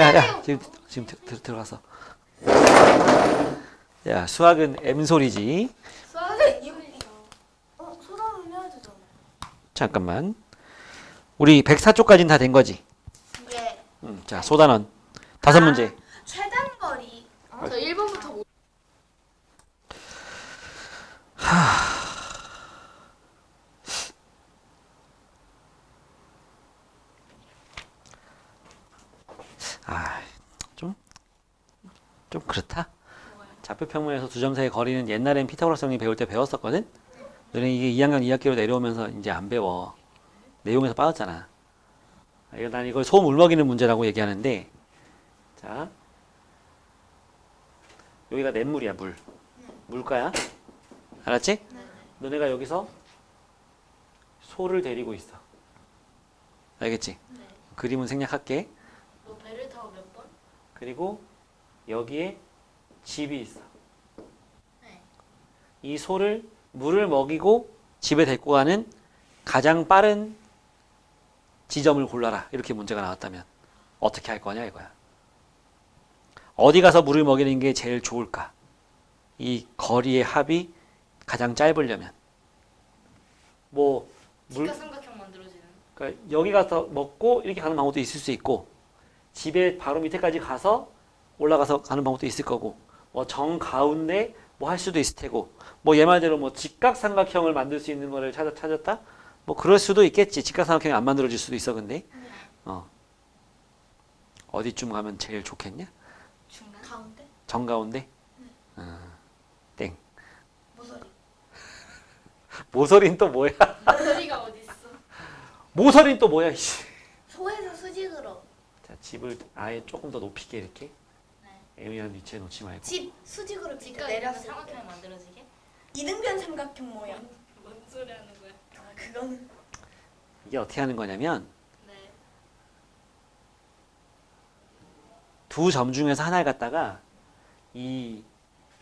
야, 야, 지금 지금 들, 들, 들어갔어. 야, 수학은 M 소리지. 수학은 이거 어 소담은 해야 되잖아. 잠깐만. 우리 104쪽까지는 다 된 거지. 예. 음, 자, 소단원 다섯 문제. 최단 거리. 저 1번부터 못. 아, 좀, 좀 그렇다. 좌표 평면에서 두 점 사이의 거리는 옛날엔 피타고라스 정리 배울 때 배웠었거든. 너네 이게 2학년 2학기로 내려오면서 이제 안 배워. 내용에서 빠졌잖아. 아, 이거 난 이걸 소음 울먹이는 문제라고 얘기하는데, 자, 여기가 냇물이야 물. 물가야. 알았지? 너네가 여기서 소를 데리고 있어. 알겠지? 그림은 생략할게. 너 배를 타고 몇 번? 그리고 여기에 집이 있어. 네. 이 소를 물을 먹이고 집에 데리고 가는 가장 빠른 지점을 골라라. 이렇게 문제가 나왔다면 어떻게 할 거냐 이거야. 어디 가서 물을 먹이는 게 제일 좋을까? 이 거리의 합이 가장 짧으려면 뭐 물, 직각삼각형 만들어지는. 그러니까 여기 가서 먹고 이렇게 가는 방법도 있을 수 있고 집에 바로 밑에까지 가서 올라가서 가는 방법도 있을 거고 뭐 정 가운데 뭐 할 수도 있을 테고 뭐 얘 말대로 뭐 직각삼각형을 만들 수 있는 거를 찾아 찾았다? 뭐 그럴 수도 있겠지. 직각삼각형이 안 만들어질 수도 있어 근데. 어. 어디쯤 가면 제일 좋겠냐? 중간. 가운데? 정 가운데? 어, 땡. 모서리. 모서리는 또 뭐야? 소리가 어디 있어? 모서리는 또 뭐야 이씨? 소에서 수직으로. 자 집을 아예 조금 더 높이게 이렇게 네. 애매한 위치에 놓지 말고 집 수직으로 밑에 내려서 삼각형이 만들어지게? 이등변 삼각형 모양. 뭔 소리 하는 거야? 아, 그거는 이게 어떻게 하는 거냐면 네. 두 점 중에서 하나를 갖다가 이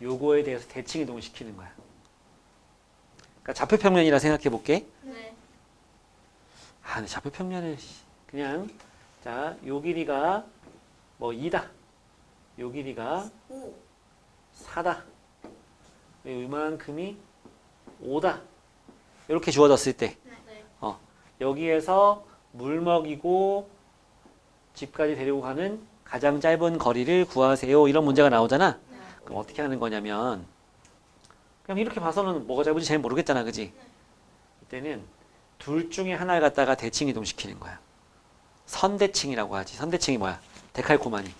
요거에 대해서 대칭 이동을 시키는 거야. 그러니까 좌표평면이라 생각해 볼게. 네. 아, 근데 좌표평면을 씨, 그냥 자, 요 길이가 뭐 2다. 요 길이가 오. 4다. 이만큼이 5다. 이렇게 주어졌을 때 네. 여기에서 물 먹이고 집까지 데리고 가는 가장 짧은 거리를 구하세요. 이런 문제가 나오잖아. 네. 그럼 어떻게 하는 거냐면 그냥 이렇게 봐서는 뭐가 짧은지 잘 모르겠잖아, 그지? 이때는 둘 중에 하나를 갖다가 대칭 이동시키는 거야. 선대칭이라고 하지. 선대칭이 뭐야? 데칼코마니.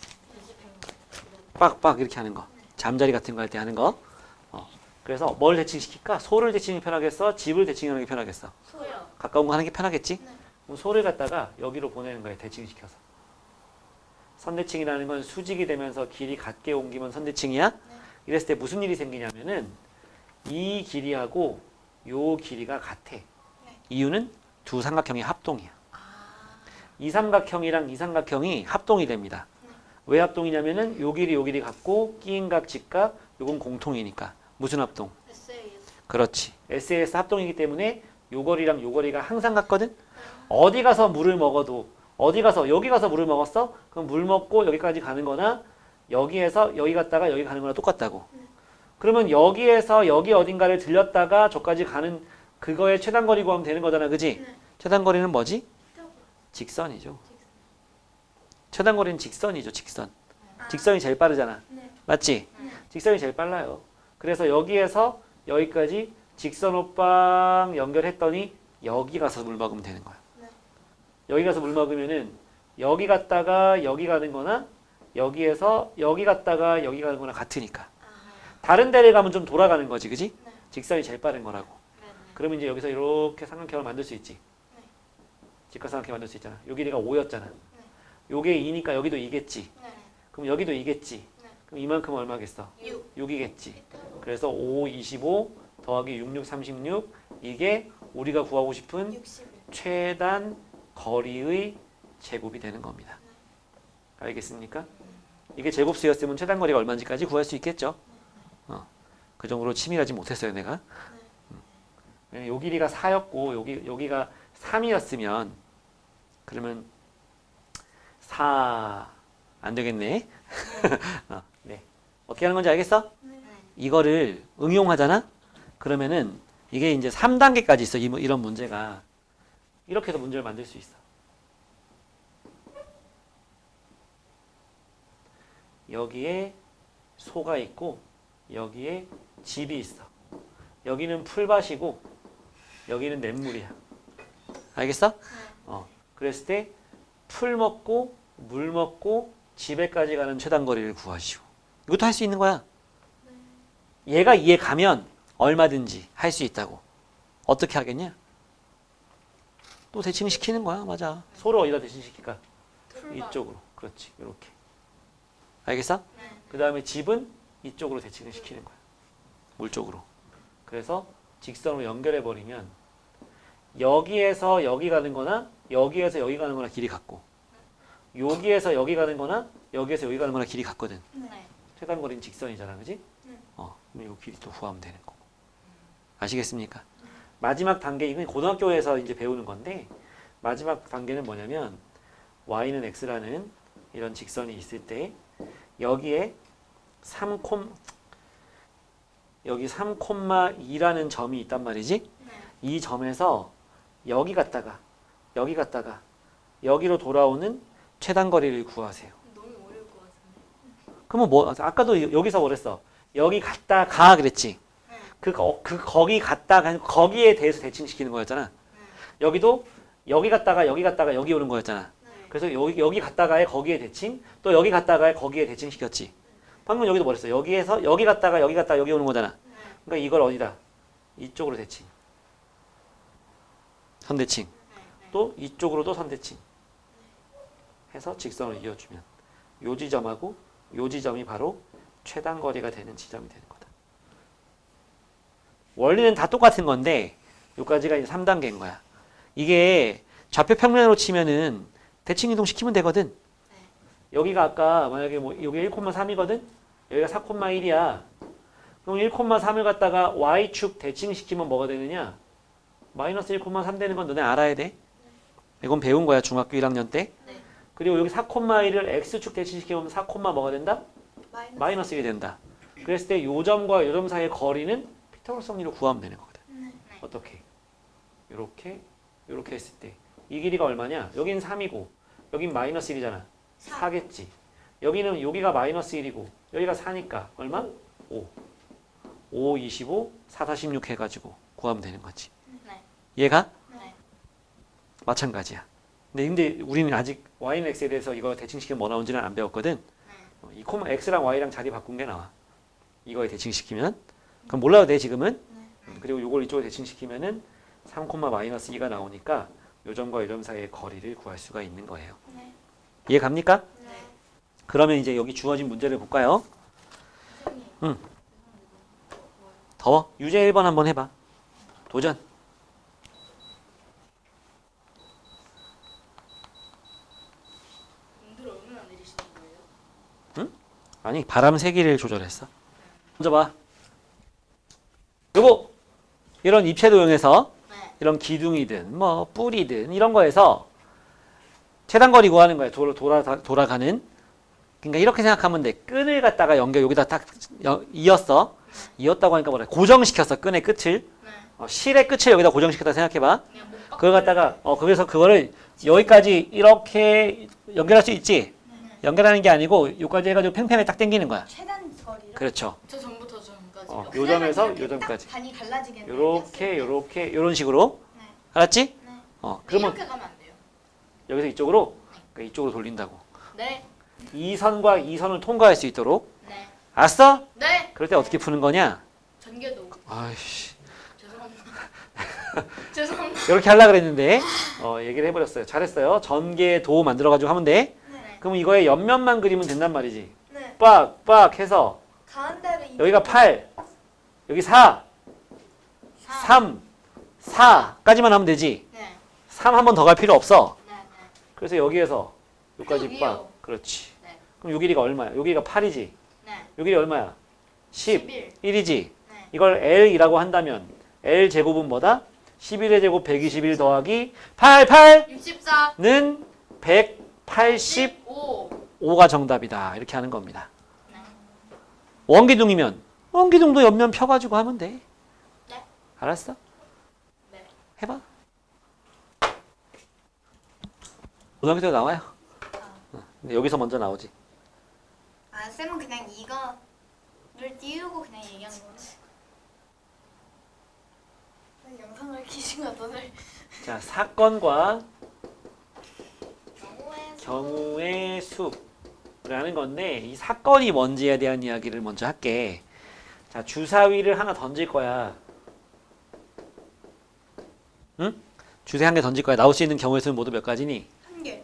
빡빡 이렇게 하는 거. 잠자리 같은 거 할 때 하는 거. 어. 그래서 뭘 대칭시킬까? 소를 대칭이 편하겠어? 집을 대칭하는 게 편하겠어? 소요. 가까운 거 하는 게 편하겠지? 네. 그럼 소를 갖다가 여기로 보내는 거예요. 대칭시켜서. 선대칭이라는 건 수직이 되면서 길이 같게 옮기면 선대칭이야? 이랬을 때 무슨 일이 생기냐면은 이 길이하고 요 길이가 같아. 이유는 두 삼각형의 합동이야. 이 삼각형이랑 이 삼각형이 합동이 됩니다. 왜 합동이냐면은 요 길이 요 길이 같고 끼인각 직각 요건 공통이니까. 무슨 합동? SAS. 그렇지. SAS 합동이기 때문에 요 거리랑 요 거리가 항상 같거든. 어디 가서 물을 먹어도 어디 가서 여기 가서 물을 먹었어? 그럼 물 먹고 여기까지 가는 거나 여기에서 여기 갔다가 여기 가는 거나 똑같다고. 그러면 여기에서 여기 어딘가를 들렸다가 저까지 가는 그거의 최단 거리 구하면 되는 거잖아. 그지? 네. 최단 거리는 뭐지? 직선이죠. 최단 거리는 직선이죠. 직선. 직선이 제일 빠르잖아. 네. 맞지? 네. 직선이 제일 빨라요. 그래서 여기에서 여기까지 직선 호빵 연결했더니 여기 가서 물 먹으면 되는 거야. 네. 여기 가서 물 먹으면은 여기 갔다가 여기 가는 거나 여기에서 여기 갔다가 여기 가는 거나 같으니까. 다른 데를 가면 좀 돌아가는 거지. 그지? 네. 직선이 제일 빠른 거라고. 네 네. 그러면 이제 여기서 이렇게 삼각형을 만들 수 있지. 네. 직각삼각형 만들 수 있잖아. 요 길이가 5였잖아. 요게 2니까 여기도 2겠지. 네. 그럼 여기도 2겠지. 네. 그럼 이만큼 얼마겠어? 6. 6이겠지. 그래서 5, 25 더하기 6, 6, 36 이게 우리가 구하고 싶은 61. 최단 거리의 제곱이 되는 겁니다. 알겠습니까? 이게 제곱수였으면 최단 거리가 얼마인지까지 구할 수 있겠죠. 어, 그 정도로 치밀하지 못했어요, 내가. 음. 요 길이가 4였고 여기 여기가 3이었으면 그러면 4 안 되겠네. 어, 네. 어떻게 하는 건지 알겠어? 네. 이거를 응용하잖아? 그러면은 이게 이제 3단계까지 있어. 이- 이런 문제가. 이렇게 해서 문제를 만들 수 있어. 여기에 소가 있고 여기에 집이 있어. 여기는 풀밭이고 여기는 냇물이야. 알겠어? 어. 그랬을 때 풀 먹고 물 먹고 집에까지 가는 최단 거리를 구하시오. 이것도 할 수 있는 거야. 얘가 이해 가면 얼마든지 할 수 있다고. 어떻게 하겠냐? 또 대칭시키는 거야. 맞아. 소를 어디다 대칭시킬까? 이쪽으로. 그렇지. 이렇게. 알겠어? 그 다음에 집은 이쪽으로 대칭을 시키는 거야. 물 쪽으로. 그래서 직선으로 연결해 버리면 여기에서 여기 가는 거나 여기에서 여기 가는 거나 길이 같고 여기에서 여기 가는 거나 여기에서 여기 가는 거나 길이 같거든. 네. 최단 거리는 직선이잖아. 그지? 네. 어, 그럼 이 길이 또 구하면 되는 거고. 아시겠습니까? 마지막 단계 이건 고등학교에서 이제 배우는 건데 마지막 단계는 뭐냐면 y는 x라는 이런 직선이 있을 때 여기에 3, 여기 3,2라는 점이 있단 말이지. 네. 이 점에서 여기 갔다가 여기 갔다가 여기로 돌아오는 최단 거리를 구하세요. 너무 어려울 것 같은데. 그러면 뭐 아까도 여기서 뭐랬어? 여기 갔다 가 그랬지. 네. 그, 거, 그 거기 갔다 가 거기에 대해서 대칭시키는 거였잖아. 여기도 여기 갔다가 여기 갔다가 여기 오는 거였잖아. 네. 그래서 여기 여기 갔다가에 거기에 대칭 또 여기 갔다가에 거기에 대칭 시켰지. 방금 여기도 뭐랬어? 여기에서 여기 갔다가 여기 갔다가 여기 오는 거잖아. 네. 그러니까 이걸 어디다? 이쪽으로 대칭. 선대칭. 네. 네. 또 이쪽으로도 선대칭. 해서 직선을 이어주면 요 지점하고 요 지점이 바로 최단 거리가 되는 지점이 되는 거다. 원리는 다 똑같은 건데 요까지가 이제 3단계인 거야. 이게 좌표 평면으로 치면은 대칭 이동 시키면 되거든. 여기가 아까 만약에 뭐 여기 1,3이거든. 여기가 4,1이야. 그럼 1,3을 갖다가 y축 대칭 시키면 뭐가 되느냐? 마이너스 1,3 되는 건 너네 알아야 돼. 이건 배운 거야 중학교 1학년 때. 네. 그리고 여기 4,1을 x축 대칭시키면 4, 뭐가 된다? 마이너스. 마이너스 1이 된다. 그랬을 때 요 점과 요점 사이의 거리는 피타고라스 정리로 구하면 되는 거거든. 네. 어떻게? 이렇게 이렇게 했을 때 이 길이가 얼마냐? 여긴 3이고 여긴 마이너스 1이잖아. 4 겠지. 여기는 여기가 마이너스 1이고 여기가 4니까 얼마? 5. 5, 25, 4, 46 해가지고 구하면 되는 거지. 네. 얘가 네. 마찬가지야. 근데, 근데 우리는 아직 y는 x에 대해서 이거 대칭시키면 뭐 나온지는 안 배웠거든. 어, 이 코마 x랑 y랑 자리 바꾼 게 나와. 이거에 대칭시키면 그럼 몰라도 돼 지금은. 음, 그리고 이걸 이쪽에 대칭시키면은 3, 마이너스 2가 나오니까 요 점과 요점 사이의 거리를 구할 수가 있는 거예요. 네. 이해 갑니까? 네. 그러면 이제 여기 주어진 문제를 볼까요? 선생님. 더워. 유제 1번 한번 해봐. 도전. 공들 얼마나 내리시는 거예요? 아니 바람 세기를 조절했어. 먼저 봐. 요거 이런 입체도 이용해서 네. 이런 기둥이든 뭐 뿌리든 이런 거에서 최단거리 구하는 거야. 돌아, 돌아, 돌아가는. 그러니까 이렇게 생각하면 돼. 끈을 갖다가 연결 여기다 딱 여- 이었어. 이었다고 하니까 뭐래? 고정시켰어. 끈의 끝을. 네. 어, 실의 끝을 여기다 고정시켰다 생각해봐. 그걸 갖다가 어 거기서 그거를 여기까지 이렇게 연결할 수 있지. 연결하는 게 아니고 여기까지 해가지고 팽팽하게 딱 당기는 거야. 최단 거리로. 그렇죠. 저 전부터 저 전까지. 어, 요요 점에서 요 점까지. 딱 반이 갈라지겠네. 요렇게 요렇게 요런 식으로 네. 알았지? 네. 어 그러면 이렇게 가면 안 돼요. 여기서 이쪽으로 그러니까 이쪽으로 돌린다고. 네. 이 선과 이 선을 통과할 수 있도록. 네. 알았어? 네. 그럴 때 어떻게 푸는 거냐? 전개도. 아이씨 죄송합니다. 죄송합니다. 이렇게 하려 그랬는데 어 얘기를 해버렸어요. 잘했어요. 전개 도 만들어가지고 하면 돼. 네. 그럼 이거의 옆면만 그리면 된단 말이지. 네. 빡 빡 해서 가운데로 이 여기가 8, 여기 4, 3, 4까지만 하면 되지. 네. 3 한 번 더 갈 필요 없어. 네. 네. 그래서 여기에서 여기까지 여기요. 빡. 그렇지. 네. 그럼 요 길이가 얼마야? 여기가 8이지. 네. 요 길이 얼마야? 10, 11. 1이지. 네. 이걸 L이라고 한다면 L 제곱은 뭐다? 11의 제곱 121 더하기 88는 64. 185. 5. 5가 정답이다. 이렇게 하는 겁니다. 원기둥이면 원기둥도 옆면 펴가지고 하면 돼. 네. 알았어? 네. 해봐. 고등학교 때 나와요. 어, 근데 여기서 먼저 나오지. 아 쌤은 그냥 이거를 띄우고 그냥 얘기한 거네. 영상을 키신 거 너들. 자, 사건과 경우의 수라는 건데 이 사건이 뭔지에 대한 이야기를 먼저 할게. 자, 주사위를 하나 던질 거야. 응? 주사위 한개 던질 거야. 나올 수 있는 경우의 수는 모두 몇 가지니? 한 개.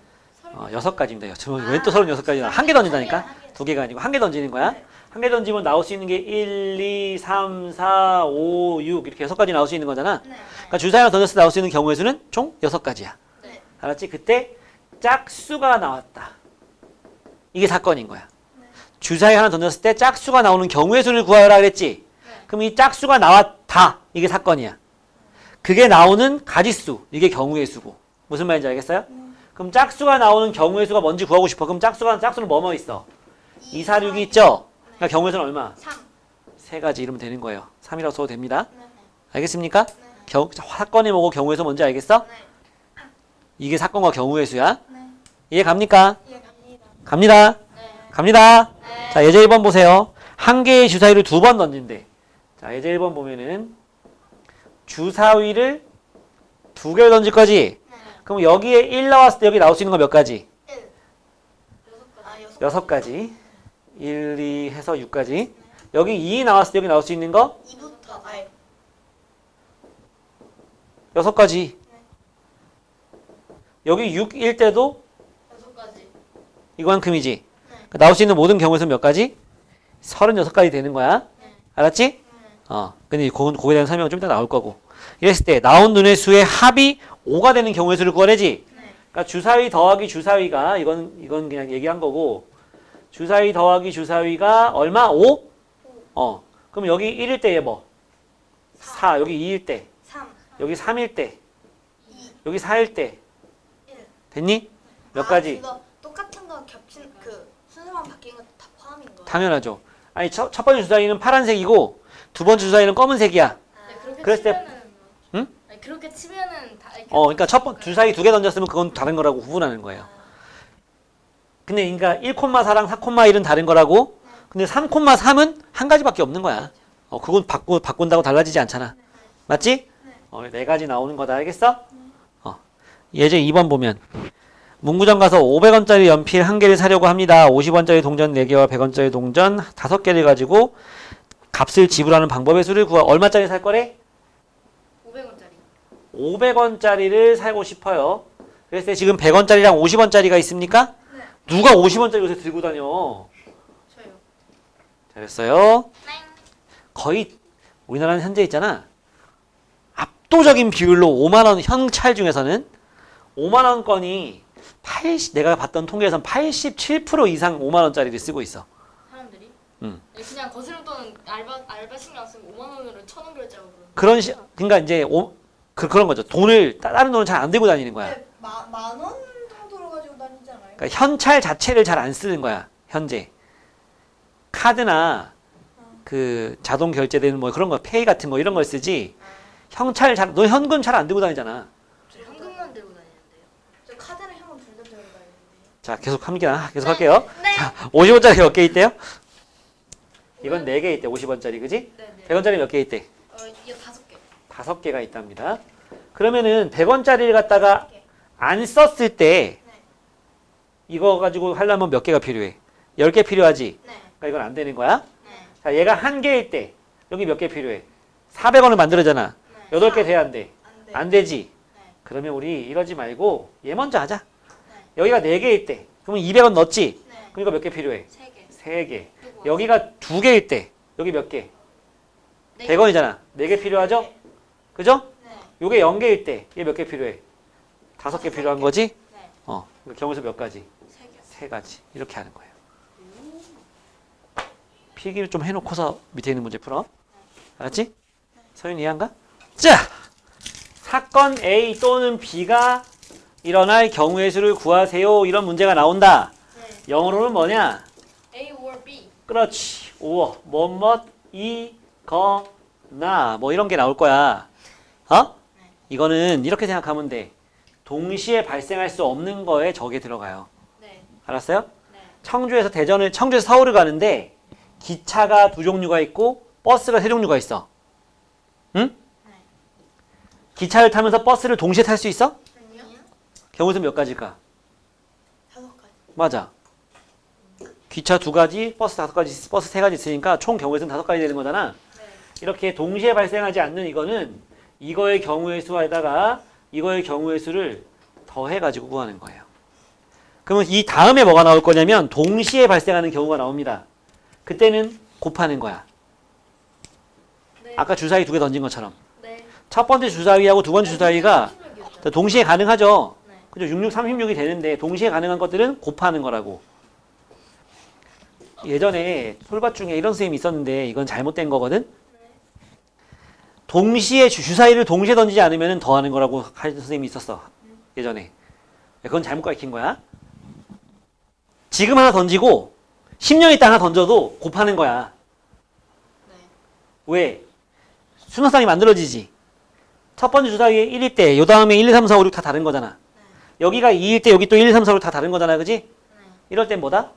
어, 여섯 가지입니다. 왜또 서른 여섯 가지나? 한 개 던진다니까? 두 개가 아니고 한 개 던지는 거야. 네. 한개 던지면 나올 수 있는 게 1, 2, 3, 4, 5, 6 이렇게 여섯 가지 나올 수 있는 거잖아. 네. 그러니까 주사위 하나 던졌을 때 나올 수 있는 경우의 수는 총 여섯 가지야. 네. 알았지? 그때 짝수가 나왔다. 이게 사건인 거야. 주사위 하나 던졌을 때 짝수가 나오는 경우의 수를 구하라 그랬지? 그럼 이 짝수가 나왔다. 이게 사건이야. 그게 나오는 가지수. 이게 경우의 수고. 무슨 말인지 알겠어요? 그럼 짝수가 나오는 경우의 수가 뭔지 구하고 싶어. 그럼 짝수가 짝수는 뭐뭐 있어? 2, 4, 6이 있죠? 그러니까 경우의 수는 얼마? 3. 세 가지 이러면 되는 거예요. 3이라고 써도 됩니다. 네. 알겠습니까? 경, 사건이 뭐고 경우의 수 뭔지 알겠어? 네. 이게 사건과 경우의 수야. 네. 이해 갑니까? 예 갑니다. 갑니다. 네. 갑니다. 네. 자, 예제 1번 보세요. 한 개의 주사위를 두 번 던진대. 자, 예제 1번 보면은 주사위를 두 개를 던질 거지? 네. 그럼 여기에 1 나왔을 때 여기 나올 수 있는 거 몇 가지? 1. 여섯 가지. 아 여섯. 여섯 가지. 1, 2 해서 6가지. 여기 2 나왔을 때 여기 나올 수 있는 거 2부터 아 여섯 가지. 여기 6일 때도. 이만큼이지. 그러니까 나올 수 있는 모든 경우의 수몇 가지? 36가지 되는 거야. 알았지? 어. 근데 그건 거기에 대한 설명은 좀 이따 나올 거고. 이랬을 때 나온 눈의 수의 합이 5가 되는 경우의 수를 구하래지. 네. 그러니까 주사위 더하기 주사위가 이건 이건 그냥 얘기한 거고. 주사위 더하기 주사위가 얼마? 5? 어. 그럼 여기 1일 때에 뭐? 4. 여기 2일 때. 3. 여기 3일 때. 2. 여기 4일 때. 1. 됐니? 몇 아, 가지? 그거 똑같은 거 겹친 그 순서만 바뀐 거 다 포함인 거예요. 당연하죠. 아니 첫, 첫 번째 주사위는 파란색이고 두 번째 주사위는 검은색이야. 네, 그렇게 그랬을 때- 치면은 뭐- 응? 아니, 그렇게 치면은 다 이렇게 어, 그러니까 첫 번 주사위 두 개 던졌으면 그건 다른 거라고 구분하는 거예요. 근데 그러니까 1,4랑 4,1은 다른 거라고. 근데 3,3은 한 가지밖에 없는 거야. 어, 그건 바꾸 바꾼다고 달라지지 않잖아. 맞지? 어, 네 가지 나오는 거다. 알겠어? 어. 예제 2번 보면 문구점 가서 500원짜리 연필 한 개를 사려고 합니다. 50원짜리 동전 4개와 100원짜리 동전 5개를 가지고 값을 지불하는 방법의 수를 구하. 얼마짜리 살 거래? 500원짜리. 500원짜리를 사고 싶어요. 때 지금 100원짜리랑 50원짜리가 있습니까? 네. 누가 50원짜리 요새 들고 다녀? 저요. 잘했어요. 네. 거의 우리나라는 현재 있잖아. 압도적인 비율로 5만 원 현찰 중에서는 5만 원권이 80 내가 봤던 통계에선 87% 이상 5만 원짜리를 쓰고 있어. 사람들이. 응. 아니, 그냥 거스름 돈은 알바 알바 신경 안 쓰고 5만 원으로 천 원 결제하고 그러는. 그런 시 그러니까 이제 오, 그, 그런 거죠. 돈을 따- 다른 돈을 잘안 들고 다니는 거야. 네, 만원 정도로 가지고 다니지 않아요? 그러니까 현찰 자체를 잘 안 쓰는 거야 현재 카드나 그 자동 결제되는 뭐 그런 거 페이 같은 거 이런 걸 쓰지 현찰 잘 너 현금 잘 안 들고 다니잖아 저 현금만 들고 다니는데요. 저 카드랑 현금 둘다 들고 다니는데. 자 계속 합니다 계속 할게요 네. 자 50원짜리 몇 개 있대요 이건 4개 있대 50원짜리 그지 네 네. 100원짜리 몇 개 있대 어 이거 다섯 개. 다섯 개가 있답니다 그러면은 100원짜리를 갖다가 안 썼을 때 네. 이거 가지고 하려면 몇 개가 필요해 10개 필요하지 네. 그러니까 이건 안 되는 거야 네. 자, 얘가 한 개일 때 여기 몇 개 필요해? 400원을 만들어잖아. 네. 8개 돼야 안 돼? 안 돼. 안 되지. 네. 그러면 우리 이러지 말고 얘 먼저 하자. 네. 여기가 4개일 때 그러면 200원 넣었지? 네. 그러니까 몇개 필요해? 세 개. 3개. 그리고 여기가 2개일 때 여기 몇 개? 네 100원이잖아. 4개 필요하죠? 네. 그죠? 네. 요게 0개일 때얘몇개 필요해? 5개 다섯 필요한 개. 거지? 네. 어. 경우수 몇 가지? 세 개. 세 가지. 이렇게 하는 거예요. 필기를 좀 해놓고서 밑에 있는 문제 풀어. 알았지? 서윤 이해한가? 자, 사건 A 또는 B가 일어날 경우의 수를 구하세요. 이런 문제가 나온다. 네. 영어로는 뭐냐? A or B. 그렇지. 오, 뭐뭐 이거나 뭐 이런 게 나올 거야. 어? 이거는 이렇게 생각하면 돼. 동시에 발생할 수 없는 거에 저게 들어가요. 네. 알았어요? 네. 청주에서 대전을 청주에서 서울을 가는데 기차가 두 종류가 있고 버스가 세 종류가 있어. 응? 기차를 타면서 버스를 동시에 탈 수 있어? 경우는 몇 가지일까? 다섯 가지. 맞아. 기차 두 가지, 버스 다섯 가지, 버스 세 가지 있으니까 총 경우에는 다섯 가지 되는 거잖아. 네. 이렇게 동시에 발생하지 않는 이거는 이거의 경우의 수에다가 이거의 경우의 수를 더해가지고 구하는 거예요. 그러면 이 다음에 뭐가 나올 거냐면 동시에 발생하는 경우가 나옵니다. 그때는 곱하는 거야. 네. 아까 주사위 두 개 던진 것처럼. 네. 첫 번째 주사위하고 두 번째 주사위가 36이었죠. 동시에 가능하죠. 네. 그죠? 66, 36이 되는데 동시에 가능한 것들은 곱하는 거라고. 예전에 솔밭 중에 이런 선생님이 있었는데 이건 잘못된 거거든. 동시에 주- 주사위를 동시에 던지지 않으면 더하는 거라고 할 선생님이 있었어. 예전에. 그건 잘못 가르친 거야. 지금 하나 던지고 10년 있다 하나 던져도 곱하는 거야. 네. 왜? 순환상이 만들어지지. 첫 번째 주사위에 1일 때, 요 다음에 1, 2, 3, 4, 5, 6 다 다른 거잖아. 여기가 2일 때, 여기 또 1, 2, 3, 4, 5다 다른 거잖아. 그지? 네. 이럴 땐 뭐다?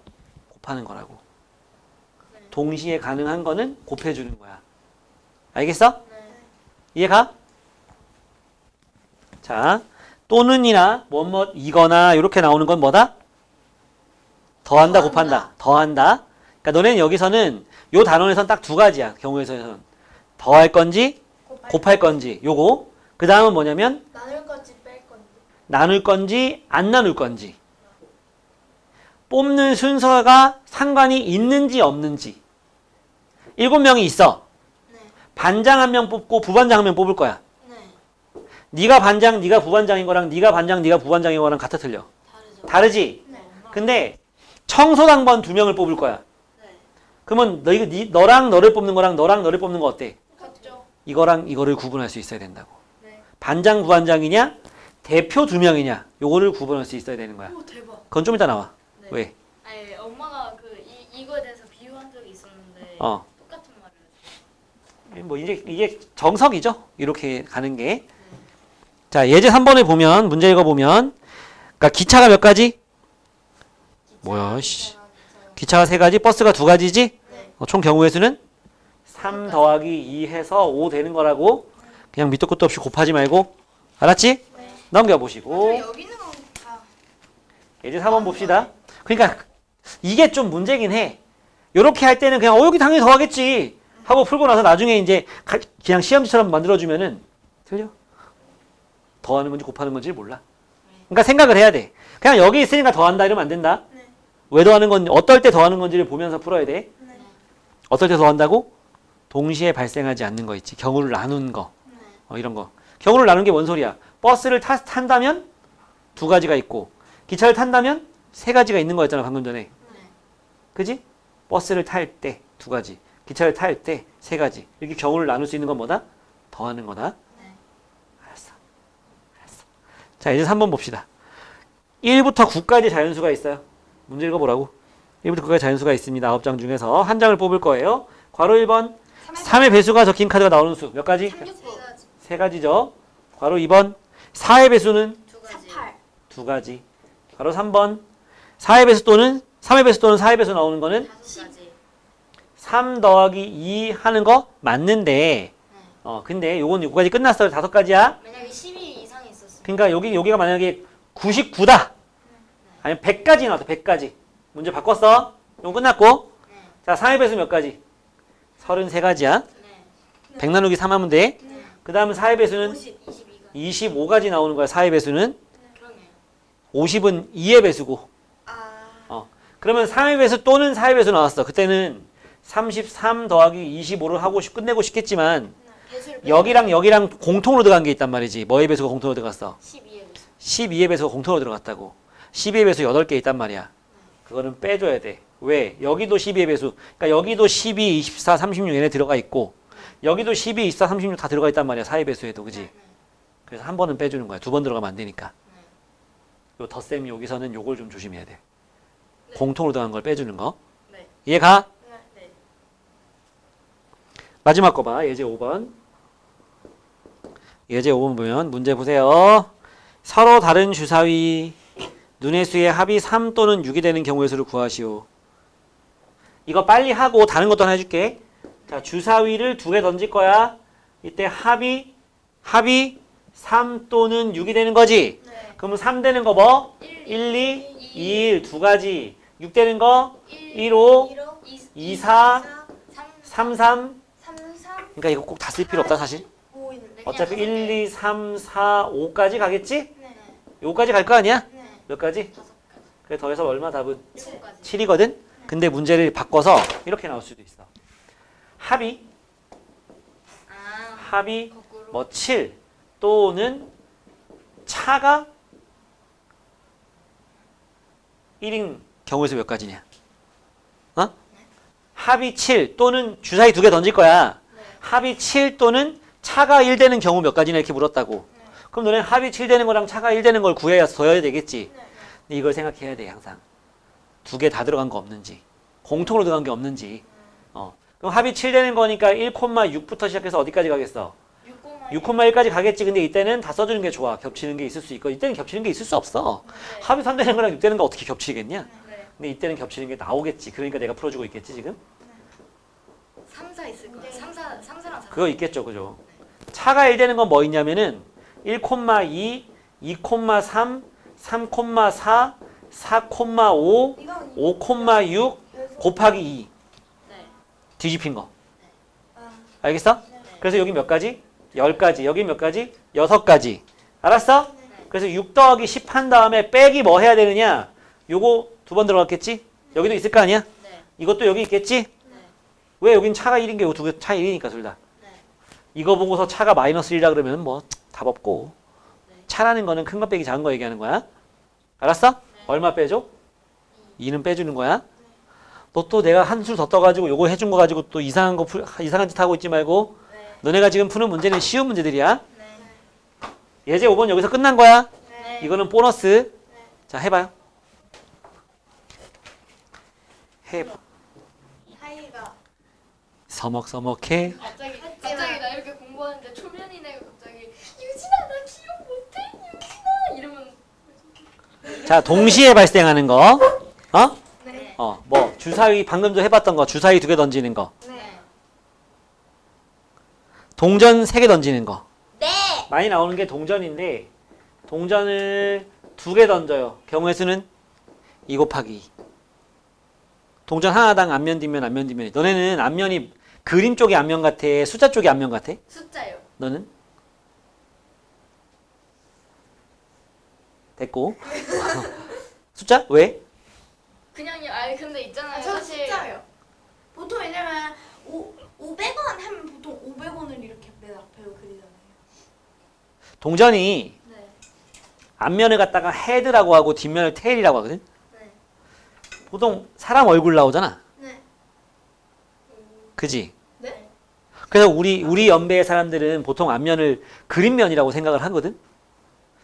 곱하는 거라고. 네. 동시에 가능한 거는 곱해주는 거야. 알겠어? 네. 이해가? 자, 또는이나 뭐뭐 이거나 이렇게 나오는 건 뭐다? 더한다. 곱한다. 더한다. 그러니까 너네는 여기서는 요 단원에선 딱 두 가지야. 경우에서는 더할 건지 곱할 건지 요거. 그 다음은 뭐냐면 나눌 건지. 나눌 건지 안 나눌 건지. 뽑는 순서가 상관이 있는지 없는지. 일곱 명이 있어. 네. 반장 한 명 뽑고 부반장 한 명 뽑을 거야. 네. 네가 반장, 네가 부반장인 거랑 네가 반장, 네가 부반장인 거랑 같아 틀려. 다르죠. 다르지? 네. 근데 청소당번 두 명을 뽑을 거야. 네. 그러면 너, 네, 너랑 너를 뽑는 거랑 너랑 너를 뽑는 거 어때? 같죠. 이거랑 이거를 구분할 수 있어야 된다고. 네. 반장, 부반장이냐? 대표 두 명이냐? 요거를 구분할 수 있어야 되는 거야. 오 대박. 그건 좀 이따 나와. 네. 왜? 아니 엄마가 그 이, 이거에 대해서 비유한 적이 있었는데 어. 똑같은 말을. 뭐 이제 이게 정석이죠. 이렇게 가는 게. 자, 예제 3번에 보면 문제 읽어 보면 그러니까 기차가 몇 가지? 뭐야, 씨. 기차가 세 가지, 버스가 두 가지지? 네. 어, 총 경우의 수는 3 더하기 2 해서 5 되는 거라고 그냥 밑도 끝도 없이 곱하지 말고 알았지? 네. 넘겨보시고 여기 있는 건 다 예제 4번 봅시다. 그러니까 이게 좀 문제긴 해. 요렇게 할 때는 그냥 어 여기 당연히 더하겠지 하고 풀고 나서 나중에 이제 가- 그냥 시험지처럼 만들어주면은 틀려. 더하는 건지 곱하는 건지 몰라. 그러니까 생각을 해야 돼. 그냥 여기 있으니까 더한다 이러면 안 된다. 네. 왜 더하는 건지 어떨 때 더하는 건지를 보면서 풀어야 돼. 네. 어떨 때 더한다고? 동시에 발생하지 않는 거 있지. 경우를 나눈 거. 네. 어, 이런 거. 경우를 나눈 게 뭔 소리야? 버스를 타, 탄다면 두 가지가 있고 기차를 탄다면 세 가지가 있는 거였잖아 방금 전에. 네. 그지? 버스를 탈 때 두 가지, 기차를 탈 때 세 가지. 이렇게 경우를 나눌 수 있는 건 뭐다? 더하는 거다. 네. 알았어. 알았어. 자, 이제 3번 봅시다. 1부터 9까지 자연수가 있어요. 문제 읽어보라고. 1부터 9까지 자연수가 있습니다. 9장 중에서 한 장을 뽑을 거예요. 괄호 1번 3의 배수가 적힌 카드가 나오는 수 몇 가지? 36부. 세 가지죠. 괄호 2번 4의 배수는 두 가지. 48. 두 가지. 괄호 3번 4의 배수 또는 3의 배수 또는 4의 배수 나오는 거는 다섯 가지. 3 더하기 2 하는 거 맞는데 어 근데 요건 요거까지 끝났어요. 다섯 가지야. 만약에 12 이상이 있었으면 그러니까 여기 여기가 만약에 99다. 아니면 100까지 나왔다. 100까지. 문제 바꿨어. 이거 끝났고. 네. 자, 3의 배수 몇 가지? 33가지야. 네. 100 나누기 3 하면 돼. 네. 그다음 4의 배수는 50, 22가. 25가지 나오는 거야. 4의 배수는 그러네요. 50은 2의 배수고. 아. 그러면 3의 배수 또는 4의 배수 나왔어. 그때는 33 더하기 25를 하고 싶, 끝내고 싶겠지만 배수를 빼- 여기랑 여기랑 공통으로 들어간 게 있단 말이지. 뭐의 배수가 공통으로 들어갔어? 12에 배수. 12의 배수가 공통으로 들어갔다고. 12의 배수 8개 있단 말이야. 그거는 빼줘야 돼. 왜? 여기도 12의 배수. 그러니까 여기도 12, 24, 36 얘네 들어가 있고 여기도 12, 24, 36 다 들어가 있단 말이야. 4의 배수에도. 그지? 그래서 한 번은 빼주는 거야. 두 번 들어가면 안 되니까. 요 덧셈이 여기서는 요걸 좀 조심해야 돼. 공통으로 들어간 걸 빼주는 거. 네. 이해가? 네. 마지막 거 봐. 예제 5번. 예제 5번 보면 문제 보세요. 서로 다른 주사위 눈의 수의 합이 3 또는 6이 되는 경우의 수를 구하시오. 이거 빨리 하고 다른 것도 하나 해줄게. 자, 주사위를 두 개 던질 거야. 이때 합이 합이 3 또는 6이 되는 거지. 네. 그러면 3 되는 거 뭐? 1, 1, 2, 2, 1 두 가지. 6 되는 거 1, 1, 5, 1호 2, 2, 4, 3, 3, 3. 3 3 그러니까 이거 꼭 다 쓸 필요 없다 사실. 5. 어차피 1, 2, 3, 4, 5까지 가겠지? 네. 요까지 갈 거 아니야? 네. 몇 가지? 그래 더해서 얼마 답은 7가지. 7이거든? 근데 문제를 바꿔서 이렇게 나올 수도 있어. 합이 아, 합이 거꾸로. 뭐 7 또는 차가 1인 경우에서 몇 가지냐? 어? 합이 7 또는 주사위 두 개 던질 거야. 네. 합이 7 또는 차가 1 되는 경우 몇 가지냐 이렇게 물었다고. 그럼 너네 합이 7 되는 거랑 차가 1 되는 걸 구해야 더해야 되겠지. 네. 근데 이걸 생각해야 돼 항상. 두 개 다 들어간 거 없는지. 공통으로 들어간 게 없는지. 어. 그럼 합이 7 되는 거니까 1,6부터 시작해서 어디까지 가겠어? 6, 6,1까지 가겠지. 근데 이때는 다 써주는 게 좋아. 겹치는 게 있을 수 있고. 이때는 겹치는 게 있을 수 없어. 합이 3 되는 거랑 6 되는 거 어떻게 겹치겠냐? 네. 근데 이때는 겹치는 게 나오겠지. 그러니까 내가 풀어주고 있겠지 지금? 3, 4 있을 거야. 3, 4, 3, 4랑 4. 그거 있겠죠. 그죠? 차가 1 되는 건 뭐 있냐면은 1,2, 2,3, 3,4, 4,5, 이건 5,6 곱하기 2 네. 뒤집힌 거. 아, 알겠어? 네. 그래서 여기 몇 가지? 10가지. 여기 몇 가지? 6가지. 알았어? 네. 그래서 6 더하기 10 한 다음에 빼기 뭐 해야 되느냐? 요거 두 번 들어갔겠지? 여기도 있을 거 아니야? 네. 이것도 여기 있겠지? 네. 왜 여긴 차가 1인 게두개 차 1이니까 둘 다. 네. 이거 보고서 차가 마이너스 1이라 그러면 뭐 답 없고. 네. 차라는 거는 큰 거 빼기 작은 거 얘기하는 거야. 알았어? 얼마 빼줘? 2는 빼주는 거야. 너 또 내가 한 술 더 떠가지고 요거 해준 거 가지고 또 이상한 거 풀, 이상한 짓 하고 있지 말고 네. 너네가 지금 푸는 문제는 쉬운 문제들이야. 네. 예제 5번 여기서 끝난 거야. 네. 이거는 보너스. 자, 해봐요. 해봐. 하이가 서먹서먹해. 갑자기 갑자기 나 이렇게 공부하는데 초면이네가 갑자기 유진아 나 기억 못해 유진아 이러면 자, 동시에 발생하는 거. 어? 네. 어, 뭐 주사위 방금 전 해봤던 거 주사위 두 개 던지는 거. 네. 동전 세개 던지는 거. 네. 많이 나오는 게 동전인데 동전을 두개 던져요. 경우의 수는 2 곱하기 2. 동전 하나당 앞면 뒷면 앞면 뒷면. 너네는 앞면이 그림 쪽이 앞면 같아? 숫자 쪽이 앞면 같아? 숫자요. 너는? 됐고. 숫자? 왜? 그냥요. 아니 근데 있잖아요. 저 사실 숫자요. 보통 왜냐면 오 500원 하면 보통 500원을 이렇게 맨 앞에 그리잖아요. 동전이 네. 앞면을 갖다가 헤드라고 하고 뒷면을 테일이라고 하거든. 네. 보통 사람 얼굴 나오잖아. 네. 그지? 네? 그래서 우리 우리 연배의 사람들은 보통 앞면을 그림면이라고 생각을 하거든.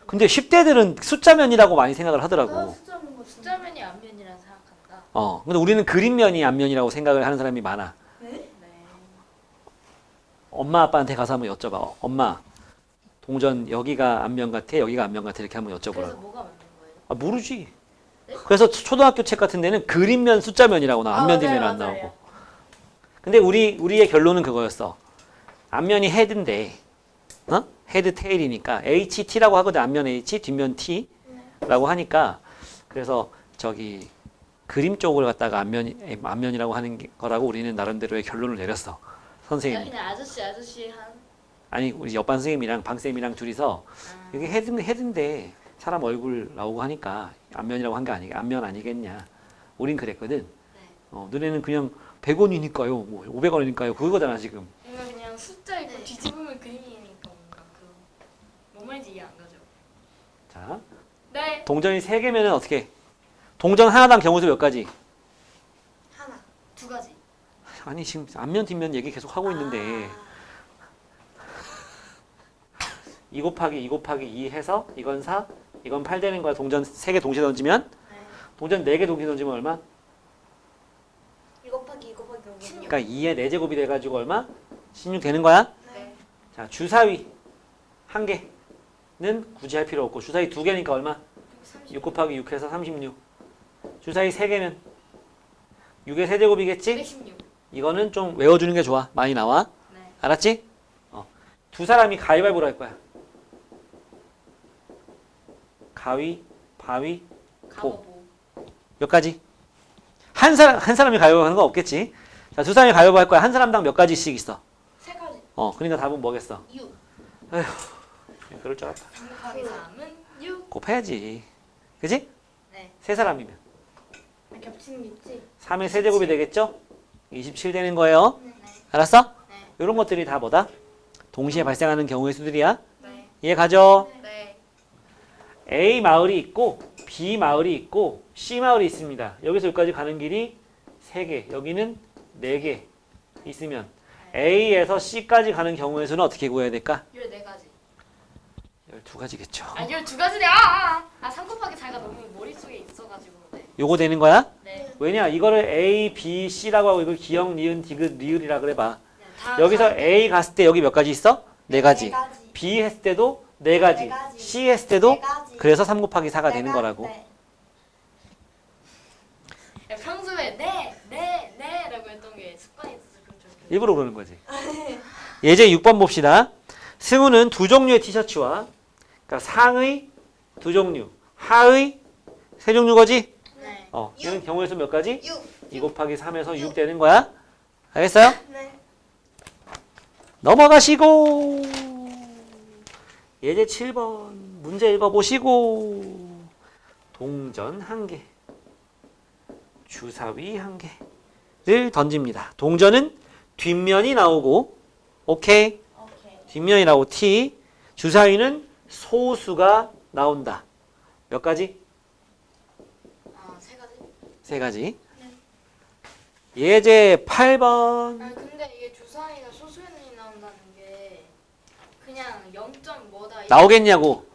근데 10대들은 숫자면이라고 많이 생각을 나 하더라고. 거 숫자면이 앞면이라 생각한다. 어. 근데 우리는 그림면이 앞면이라고 생각을 하는 사람이 많아. 엄마 아빠한테 가서 한번 여쭤봐. 어, 엄마, 동전 여기가 앞면 같아, 여기가 앞면 같아 이렇게 한번 그래서 여쭤보라고. 뭐가 맞는 거예요? 아 모르지. 네? 그래서 초- 초등학교 책 같은 데는 그림면 숫자면이라고 나와. 앞면 아, 뒷면 맞아요, 안 맞아요. 나오고. 근데 우리 우리의 결론은 그거였어. 앞면이 헤드인데, 어? 헤드 테일이니까 HT라고 하거든. 앞면 H, 뒷면 T라고 하니까 그래서 저기 그림 쪽을 갖다가 앞면 앞면이라고 하는 게- 거라고 우리는 나름대로의 결론을 내렸어. 선생님. 그냥 아저씨 아저씨 한. 아니 우리 옆반 선생님이랑 방 쌤이랑 둘이서 아. 이게 헤드 헤드인데 사람 얼굴 나오고 하니까 앞면이라고 한 게 아니 앞면 아니겠냐. 우린 그랬거든. 어, 너네는 그냥 100원이니까요, 뭐 500원이니까요, 그거잖아 지금. 뭔가 그냥 숫자 있고 네. 뒤집으면 그림이니까 뭔가 그. 뭔 말인지 이해 안 가죠. 자, 네. 동전이 세 개면은 어떻게? 동전 하나당 경우수 몇 가지? 아니 지금 앞면 뒷면 얘기 계속 하고 있는데 아, 2 곱하기 2 곱하기 2 해서 이건 4, 이건 8 되는 거야. 동전 세개 동시에 던지면 네. 동전 4개 동시 던지면 얼마? 이거 곱하기 이거 곱하기 이거. 16. 그러니까 2의 4제곱이 돼가지고 얼마? 16 되는 거야? 네. 자 주사위 한 개는 굳이 할 필요 없고 주사위 두 개니까 얼마? 6 곱하기 6 해서 36 주사위 세 개는 6의 세제곱이겠지? 116. 이거는 좀 외워주는 게 좋아 많이 나와 네. 알았지? 어. 두 사람이 가위바위보로 할 거야 가위, 바위 가보보. 몇 가지? 한 사람 한 사람이 가위바위보 하는 거 없겠지 자 두 사람이 가위바위보 할 거야 한 사람당 몇 가지씩 있어 세 가지. 어 그러니까 답은 뭐겠어? 6. 그럴 줄 알았다 3 곱하기 3은 6. 곱해야지 그지? 네. 세 사람이면 아, 겹치는 게 있지. 3의 세제곱이 되겠죠? 27 되는 거예요. 네. 알았어? 네. 이런 것들이 다 뭐다? 동시에 발생하는 경우의 수들이야. 네. 이해 가죠? 네. A 마을이 있고 B 마을이 있고 C 마을이 있습니다. 여기서 여기까지 가는 길이 3개, 여기는 4개 있으면 A에서 C까지 가는 경우의 수는 어떻게 구해야 될까? 14가지. 12가지겠죠. 아, 12가지네. 아, 아. 아, 3 곱하기 4가 너무 머릿속에 있어가지고. 네. 요거 되는 거야? 네. 왜냐? 이거를 A, B, C라고 하고 이걸 기역, 니은, 디귿, 리을이라 그래 봐. 네. 다 여기서 다- A 갔을 때 여기 몇 가지 있어? 네 가지. 네 가지. B 했을 때도 네 가지. 네 가지. C 했을 때도 네 가지. 그래서 3 곱하기 4가 네 되는 가- 거라고. 네. 야, 평소에 네, 네, 네라고 했던 게 습관이 있어서 그럼 좀 일부러 그러는 거지. 예제 6번 봅시다. 승우는 두 종류의 티셔츠와 그러니까 상의 두 종류, 하의 세 종류 거지? 네. 어, 이런 경우의 수 몇 가지? 6. 2 곱하기 3에서 6 되는 거야. 알겠어요? 네. 넘어가시고 예제 7번 문제 읽어보시고 동전 한 개, 주사위 한 개를 던집니다. 동전은 뒷면이 나오고 오케이 오케이. 뒷면이 나오고 T 주사위는 소수가 나온다. 몇 가지? 아, 세 가지. 예제 8번 아, 근데 이게 주사위가 소수연이 나온다는 게 그냥 0점 뭐다. 나오겠냐고.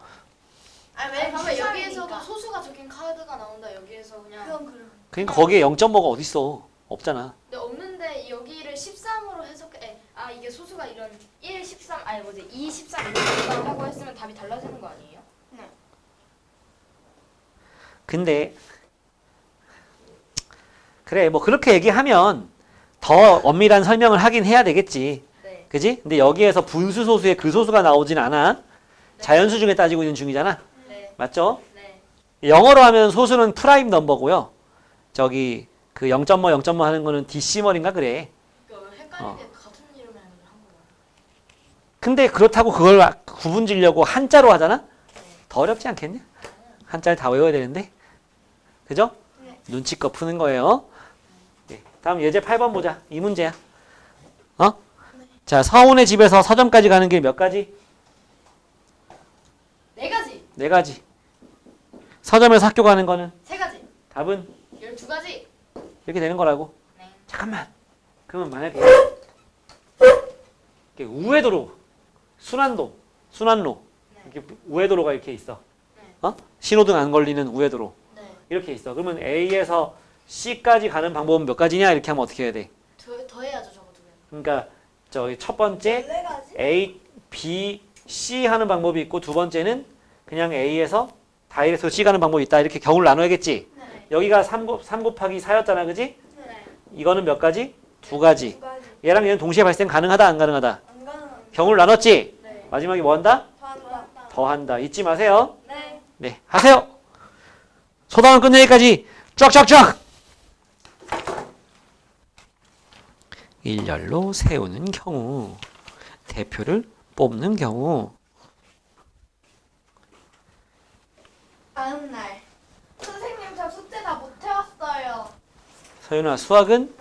아, 왜 봐봐 여기에서도 소수가 적힌 카드가 나온다. 여기에서 그냥. 그럼 그럼. 그러니까 거기에 0.5가 어딨어. 없잖아. 근데 없는데 여기를 13으로 해석해. 에, 아 이게 소수가 이런 1, 13 아니 뭐지 2, 13 이렇게 하고 했으면 답이 달라지는 거 아니에요? 근데 그래 뭐 그렇게 얘기하면 더 엄밀한 설명을 하긴 해야 되겠지. 네. 그지? 근데 여기에서 분수 소수에 그 소수가 나오진 않아. 자연수 중에 따지고 있는 중이잖아. 네. 맞죠? 네. 영어로 하면 소수는 프라임 넘버고요. 저기 그 0.뭐 0.뭐 하는 거는 디시멀인가 그래. 그러니까 어. 근데 그렇다고 그걸 구분 지려고 한자로 하잖아? 더 어렵지 않겠냐? 한자를 다 외워야 되는데. 그죠? 네. 눈치껏 푸는 거예요. 네, 다음 예제 8번 보자. 이 문제야. 어? 자, 서훈의 집에서 서점까지 가는 길 몇 가지? 네 가지, 네 가지. 서점에서 학교 가는 거는 세 가지, 답은 12가지. 이렇게 되는 거라고. 네. 잠깐만. 그러면 만약에 이렇게 우회도로, 순환도, 순환로, 네. 이렇게 우회도로가 이렇게 있어. 네. 어? 신호등 안 걸리는 우회도로 네. 이렇게 있어. 그러면 A에서 C까지 가는 방법은 몇 가지냐 이렇게 하면 어떻게 해야 돼? 더, 더 해야죠 저거 두 개. 그러니까 저기 첫 번째 네 가지. A, B, C 하는 방법이 있고 두 번째는 그냥 A에서 다이렉트로 C 가는 방법이 있다. 이렇게 경우를 나눠야겠지. 네. 여기가 3, 곱, 3 곱하기 4였잖아. 그지? 네. 이거는 몇 가지? 두 가지. 두 가지. 얘랑 얘는 동시에 발생 가능하다 안 가능하다? 안 가능한. 경우를 나눴지? 네. 마지막에 뭐 한다? 더한다. 더한다. 잊지 마세요. 네. 네, 하세요. 소단원 끝내기까지 쫙쫙쫙. 일렬로 세우는 경우, 대표를 뽑는 경우, 다음 날. 선생님 저 숙제 다못 해왔어요. 서윤아 수학은